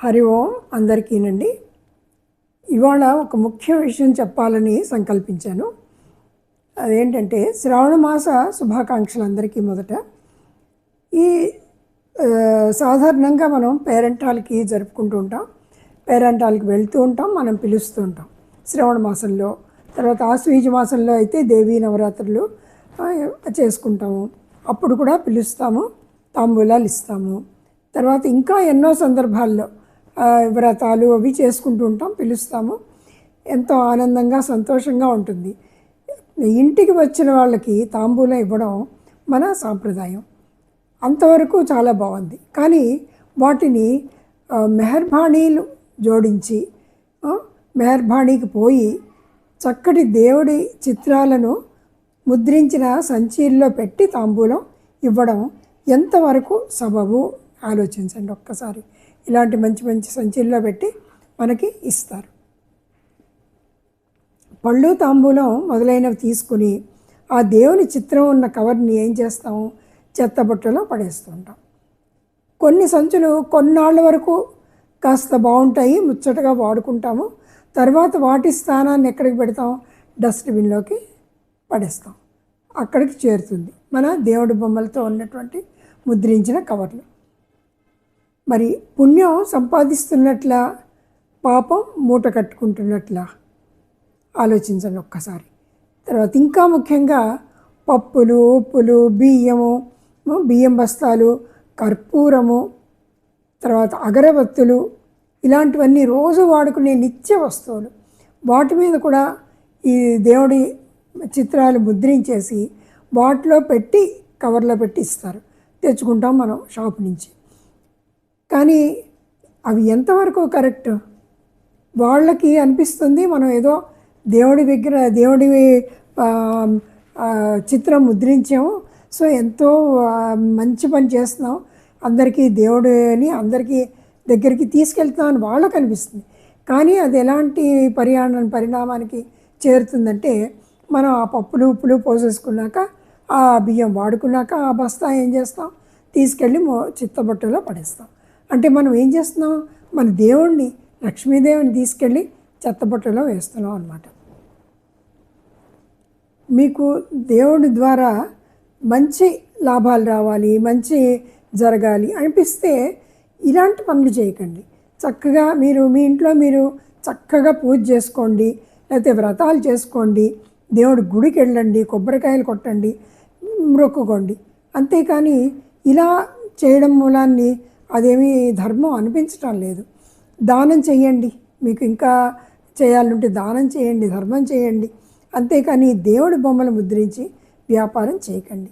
హరి ఓం అందరికీనండి ఇవాళ ఒక ముఖ్య విషయం చెప్పాలని సంకల్పించాను. అదేంటంటే శ్రావణ మాస శుభాకాంక్షలు అందరికీ మొదట. ఈ సాధారణంగా మనం పేరెంటాలకి జరుపుకుంటూ ఉంటాం. పేరెంటాలకి వెళ్తూ ఉంటాం మనం పిలుస్తూ ఉంటాం. శ్రావణ మాసంలో తర్వాత ఆశ్వీజ మాసంలో అయితే దేవీ నవరాత్రులు చేసుకుంటాము. అప్పుడు కూడా పిలుస్తాము తాంబూలాలు ఇస్తాము. తర్వాత ఇంకా ఎన్నో సందర్భాల్లో వ్రతాలు అవి చేసుకుంటూ ఉంటాం పిలుస్తాము. ఎంతో ఆనందంగా సంతోషంగా ఉంటుంది. ఇంటికి వచ్చిన వాళ్ళకి తాంబూలం ఇవ్వడం మన సాంప్రదాయం. అంతవరకు చాలా బాగుంది. కానీ వాటిని మెహర్బాణీలు జోడించి మెహర్బాణీకి పోయి చక్కటి దేవుడి చిత్రాలను ముద్రించిన సంచీల్లో పెట్టి తాంబూలం ఇవ్వడం ఎంతవరకు సబబు? ఆలోచించండి ఒక్కసారి. ఇలాంటి మంచి మంచి సంచుల్లో పెట్టి మనకి ఇస్తారు. పళ్ళు తాంబూలం మొదలైనవి తీసుకుని ఆ దేవుని చిత్రం ఉన్న కవర్ని ఏం చేస్తాము? చెత్తబుట్టలో బుట్టలో పడేస్తుంటాం. కొన్ని సంచులు కొన్నాళ్ళ వరకు కాస్త బాగుంటాయి ముచ్చటగా వాడుకుంటాము. తర్వాత వాటి స్థానాన్ని ఎక్కడికి పెడతాం? డస్ట్బిన్లోకి పడేస్తాం. అక్కడికి చేరుతుంది మన దేవుడి బొమ్మలతో ఉన్నటువంటి ముద్రించిన కవర్లు. మరి పుణ్యం సంపాదిస్తున్నట్లా పాపం మూట కట్టుకుంటున్నట్లా? ఆలోచించండి ఒక్కసారి. తర్వాత ఇంకా ముఖ్యంగా పప్పులు ఉప్పులు బియ్యము బియ్యం బస్తాలు కర్పూరము తర్వాత అగరబత్తులు ఇలాంటివన్నీ రోజు వాడుకునే నిత్య వస్తువులు. వాటి మీద కూడా ఈ దేవుడి చిత్రాలు ముద్రించేసి వాటిలో పెట్టి కవర్లో పెట్టి ఇస్తారు. తెచ్చుకుంటాం మనం షాప్ నుంచి. కానీ అవి ఎంతవరకు కరెక్ట్? వాళ్ళకి అనిపిస్తుంది మనం ఏదో దేవుడి దగ్గర దేవుడి చిత్రం ముద్రించాము. సో ఎంతో మంచి పని చేస్తున్నాం. అందరికీ దేవుడిని అందరికీ దగ్గరికి తీసుకెళ్తున్నాం అని వాళ్ళకి అనిపిస్తుంది. కానీ అది ఎలాంటి పరిణామ పరిణామానికి చేరుతుందంటే మనం ఆ పప్పులు ఉప్పులు పోసేసుకున్నాక ఆ బియ్యం వాడుకున్నాక ఆ బస్తా ఏం చేస్తాం? తీసుకెళ్ళి మో పడేస్తాం. అంటే మనం ఏం చేస్తున్నాం? మన దేవుణ్ణి లక్ష్మీదేవిని తీసుకెళ్ళి చెత్తబుట్టలో వేస్తున్నాం అనమాట మీకు దేవుడి ద్వారా మంచి లాభాలు రావాలి మంచి జరగాలి అనిపిస్తే ఇలాంటి పనులు చేయకండి. చక్కగా మీరు మీ ఇంట్లో మీరు చక్కగా పూజ చేసుకోండి లేకపోతే వ్రతాలు చేసుకోండి దేవుడి గుడికి వెళ్ళండి కొబ్బరికాయలు కొట్టండి మొక్కుకోండి. అంతేకాని ఇలా చేయడం మూలాన్ని అదేమీ ధర్మం అనిపించటం లేదు. దానం చేయండి మీకు ఇంకా చేయాలంటే దానం చేయండి ధర్మం చేయండి అంతేకాని దేవుడి బొమ్మలు ముద్రించి వ్యాపారం చేయకండి.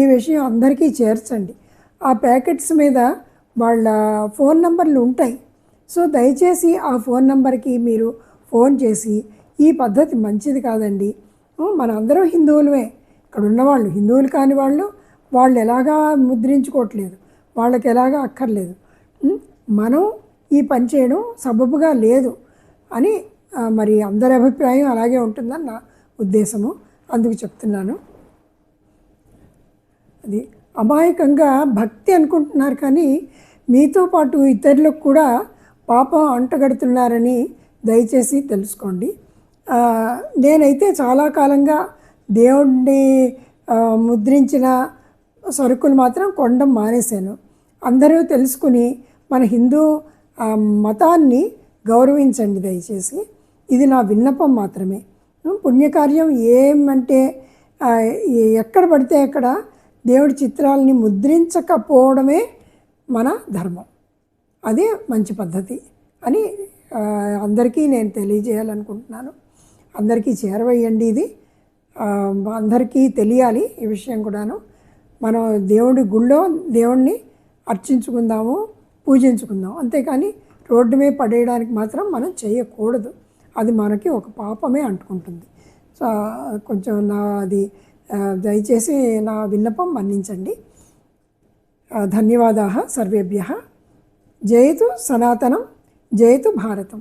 ఈ విషయం అందరికీ చేర్చండి. ఆ ప్యాకెట్స్ మీద వాళ్ళ ఫోన్ నంబర్లు ఉంటాయి. సో దయచేసి ఆ ఫోన్ నంబర్కి మీరు ఫోన్ చేసి ఈ పద్ధతి మంచిది కాదండి. మన అందరం హిందువులమే. ఇక్కడ ఉన్నవాళ్ళు హిందువులు కాని వాళ్ళు వాళ్ళు ఎలాగా ముద్రించుకోవట్లేదు. వాళ్ళకి ఎలాగా అక్కర్లేదు. మనం ఈ పని చేయడం సబబుగా లేదు అని మరి అందరి అభిప్రాయం అలాగే ఉంటుందని నా ఉద్దేశము. అందుకు చెప్తున్నాను. అది అమాయకంగా భక్తి అనుకుంటున్నారు కానీ మీతో పాటు ఇతరులకు కూడా పాపం అంటగడుతున్నారని దయచేసి తెలుసుకోండి. నేనైతే చాలా కాలంగా దేవుణ్ణి ముద్రించిన సరుకులు మాత్రం కొండం మానేశాను. అందరూ తెలుసుకుని మన హిందూ మతాన్ని గౌరవించండి దయచేసి. ఇది నా విన్నపం మాత్రమే. పుణ్యకార్యం ఏమంటే ఎక్కడ పడితే అక్కడ దేవుడి చిత్రాలని ముద్రించకపోవడమే మన ధర్మం. అదే మంచి పద్ధతి అని అందరికీ నేను తెలియజేయాలనుకుంటున్నాను. అందరికీ చేరవేయండి ఇది. అందరికీ తెలియాలి ఈ విషయం కూడాను. మనం దేవుడి గుళ్ళో దేవుణ్ణి అర్చించుకుందాము పూజించుకుందాం అంతేకాని రోడ్డు మీద పడేయడానికి మాత్రం మనం చేయకూడదు. అది మనకి ఒక పాపమే అంటుకుంటుంది. సో కొంచెం నా అది దయచేసి నా విన్నపం మన్నించండి. ధన్యవాదాः సర్వేభ్య. జయతు సనాతనం జయతు భారతం.